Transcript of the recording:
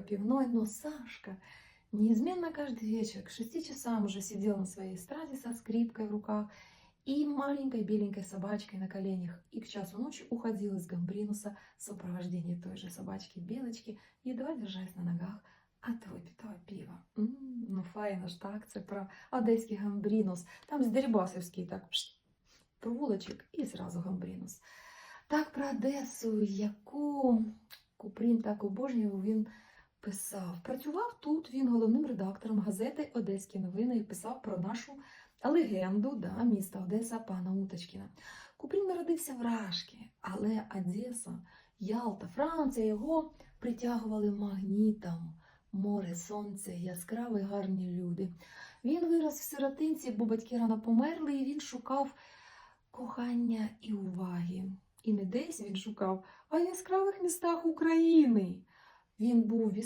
пивной, но Сашка неизменно каждый вечер к шести часам уже сидел на своей эстраде со скрипкой в руках и маленькой беленькой собачкой на коленях, и к часу ночи уходил из Гамбринуса в сопровождении той же собачки Белочки, едва держась на ногах от випитого пива. М, ну файно ж так, це про одеський Гамбрінус. Там з Дерибасівський так пш, провулочок і зразу Гамбрінус. Так про Одесу, яку Купрін так обожнював, він писав. Працював тут він головним редактором газети Одеські новини і писав про нашу легенду да, міста Одеса пана Уточкіна. Купрін народився в Рашки, але Одеса, Ялта, Франція його притягували магнітом. Море, сонце, яскраві гарні люди. Він вирос в сиротинці, бо батьки рано померли, і він шукав кохання і уваги. І не десь він шукав, а в яскравих містах України. Він був